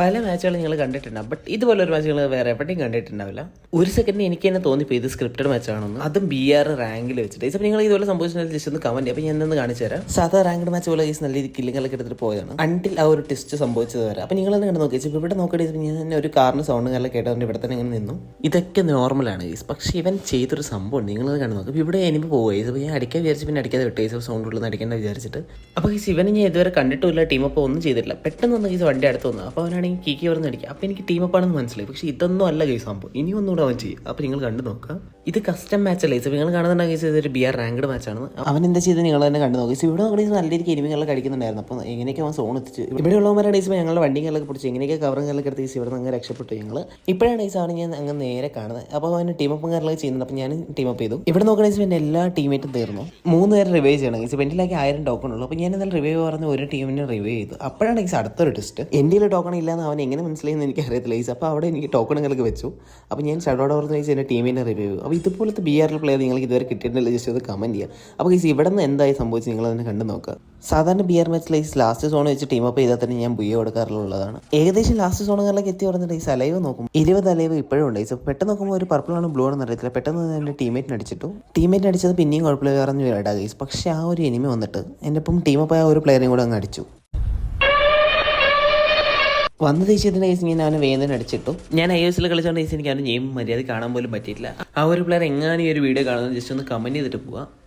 പല മാച്ചുകൾ നിങ്ങൾ കണ്ടിട്ടുണ്ടാവും. ബട്ട് ഇതുപോലെ ഒരു മാച്ച് വേറെ എവിടെയും കണ്ടിട്ടുണ്ടാവില്ല. ഒരു സെക്കൻഡ് എനിക്ക് തന്നെ തോന്നിപ്പോയി ഇത് സ്ക്രിപ്റ്റഡ് മാച്ചാണെന്ന്. അതും ബി ആർ റാങ്കിൽ വെച്ചിട്ട്. ഇപ്പം നിങ്ങൾ ഇതുപോലെ സംഭവിച്ചിട്ടുണ്ടെങ്കിൽ ജസ്റ്റ് ഒന്ന് കമന്റ് അപ്പോൾ ഞാൻ ഒന്ന് കാണിച്ചു തരാം. സാധാ റാങ്ക്ഡ് മാച്ച് പോലെ ഈ നല്ല രീതിയിൽ കില്ലിങ്ങളൊക്കെ എടുത്തിട്ട് പോയതാണ്. അണ്ടിൽ ആ ഒരു ടെസ്റ്റ് സംഭവിച്ചത് വരെ. അപ്പോൾ നിങ്ങൾ തന്നെ കണ്ട് നോക്കി. ഇപ്പൊ ഇവിടെ നോക്കിയിട്ട് ഞാൻ തന്നെ ഒരു കാറിന് സൗണ്ട് നല്ല കേട്ടതുകൊണ്ട് ഇവിടെ തന്നെ ഇങ്ങനെ നിന്നു. ഇതൊക്കെ നോർമലാണ് ഗൈസ് പക്ഷേ ഇവൻ ചെയ്തൊരു സംഭവം നിങ്ങളത് കണ്ടു നോക്കും. ഇപ്പോൾ ഇവിടെ എനിക്ക് പോയി അപ്പോൾ ഞാൻ അടിക്കാൻ വിചാരിച്ചു പിന്നെ അടിക്കാതെ വിട്ടു. സൗണ്ട് ഉള്ളത് അടിക്കേണ്ട വിചാരിച്ചിട്ട്. അപ്പോൾ ഗൈസ് ഇവനെ ഞാൻ ഇതുവരെ കണ്ടിട്ടില്ല ടീം അപ്പോൾ ഒന്നും ചെയ്തിട്ടില്ല. പെട്ടെന്ന് വന്ന് ഗൈസ് വണ്ടി അടുത്ത് വന്നു. അപ്പോൾ അവനാണെങ്കിൽ കീക്കി പറഞ്ഞ് അടിക്കുക അപ്പോൾ എനിക്ക് ടീം അപ്പാണെന്ന് മനസ്സിലായി. പക്ഷേ ഇതൊന്നും അല്ല ഗൈസ് സംഭവം ഇനി ഒന്നുകൂടെ അവൻ ചെയ്യും. അപ്പോൾ നിങ്ങൾ കണ്ടു നോക്കുക ഇത് കസ്റ്റം മാച്ച് അല്ലേ? ഇപ്പോൾ നിങ്ങൾ കാണുന്നുണ്ടെങ്കിൽ ഗൈസ് ഇതൊരു ബി ആർ റാങ്ക്ഡ് മാച്ചാണ് അവൻ എന്താ ചെയ്ത് നിങ്ങൾ തന്നെ കണ്ടു നോക്കി. ഇവിടെ നമ്മുടെ നല്ല രീതിക്ക് എനിമികളെ കഴിക്കുന്നുണ്ടായിരുന്നു അപ്പോൾ എങ്ങനെയൊക്കെ അവൻ സോൺ എത്തിച്ചു. ഇവിടെയുള്ളവന്മാരുടെ ഡേയ്സ് ഞങ്ങളുടെ വണ്ടികളൊക്കെ പിടിച്ച് എങ്ങനെയൊക്കെ കവറുകളൊക്കെ എടുത്ത് ഇവിടെ നിന്ന് അങ്ങ് രക്ഷപ്പെട്ടു ഞങ്ങൾ ഇപ്പോഴാണ് ഡേസ് ആണ് ഞാൻ അങ്ങ് നേരെ കാണുന്നത്. അപ്പോൾ അവൻ ടീം അപ്പും കാര്യങ്ങളൊക്കെ ചെയ്യുന്നുണ്ട്. അപ്പോൾ ഞാൻ ടീം അപ്പ് ചെയ്തു. ഇവിടെ നോക്കണമെങ്കിൽ എന്റെ എല്ലാ ടീമേറ്റും തീർന്നു. മൂന്ന് പേര് റിവൈവ് ചെയ്യണം ഗൈസ് എന്റെ ആയിരം ടോക്കൺ ഉള്ളൂ. അപ്പോൾ ഞാൻ എന്തായാലും റിവൈവ് പറഞ്ഞ് ഒരു ടീമിനെ റിവൈവ് ചെയ്തു. അപ്പോഴാണ് ഗൈസ് അടുത്തൊരു ടെസ്റ്റ് എന്റെ ടോക്കൺ ഇല്ലാന്ന് അവൻ എങ്ങനെ മനസ്സിലായെന്ന് എനിക്ക് അറിയത്തില്ല ഈസ് അപ്പോൾ അവിടെ എനിക്ക് ടോക്കണുകളൊക്കെ വെച്ചു. അപ്പോൾ ഞാൻ ഷഡോഡ് ഓർന്ന് വെച്ച് എന്റെ ടീമിന്റെ റിവ്യൂ അപ്പോൾ ഇതുപോലത്തെ ബി ആറിൽ പ്ലെയർ നിങ്ങൾക്ക് ഇതുവരെ കിട്ടിയിട്ടില്ല. ജസ്റ്റ് ഒന്ന് കമന്റ് ചെയ്യുക അപ്പോൾ ഈസ് ഇവിടെ നിന്ന് എന്തായി സംഭവിച്ചു നിങ്ങൾ അതിനെ കണ്ടു നോക്കുക. സാധാരണ B R match lies last zone വെച്ച് ടീം അപ്പ് ചെയ്താൽ തന്നെ ഞാൻ ബുയ്യ കൊടുക്കാറുള്ളതാണ്. ഏകദേശം ലാസ്റ്റ് സോണുകളിലേക്ക് എത്തി പറഞ്ഞിട്ട് ലൈസ് അലൈവ് നോക്കും. ഇരുപത് അലൈവ് ഇപ്പോഴും ഉണ്ട്. ഈസ് പെട്ടെന്ന് നോക്കുമ്പോൾ ഒരു പർപ്പിൾ ആണ് ബ്ലൂ ആണെന്ന് അറിയത്തില്ല. പെട്ടെന്ന് തന്നെ എന്റെ ടീമേറ്റിന് അടിച്ചിട്ടു. ടീമേറ്റിന് അടിച്ചത് പിന്നെയും കുഴപ്പമില്ല. പറഞ്ഞു വരാട്ടാ ഗൈസ് പക്ഷേ ആ ഒരു എനിമി വന്നിട്ട് എന്റെ ഒപ്പം ടീം അപ്പ് ആയ ഒരു പ്ലെയറിനെയും കൂടെ അങ്ങ് അടിച്ചു. വന്ന ദേശീയത്തിന്റെ കേസ് ഞാൻ അവനെ വേദന അടിച്ചിട്ടു. ഞാൻ ഐ എസ് എൽ കളിച്ചോണ്ട് എനിക്ക് അവന്റെ ഗെയിം മര്യാദ കാണാൻ പോലും പറ്റിയിട്ടില്ല. ആ ഒരു പ്ലെയർ എങ്ങാനും ഈ ഒരു വീഡിയോ കാണുന്നത് ജസ്റ്റ് ഒന്ന് കമന്റ് ചെയ്തിട്ട് പോവാം.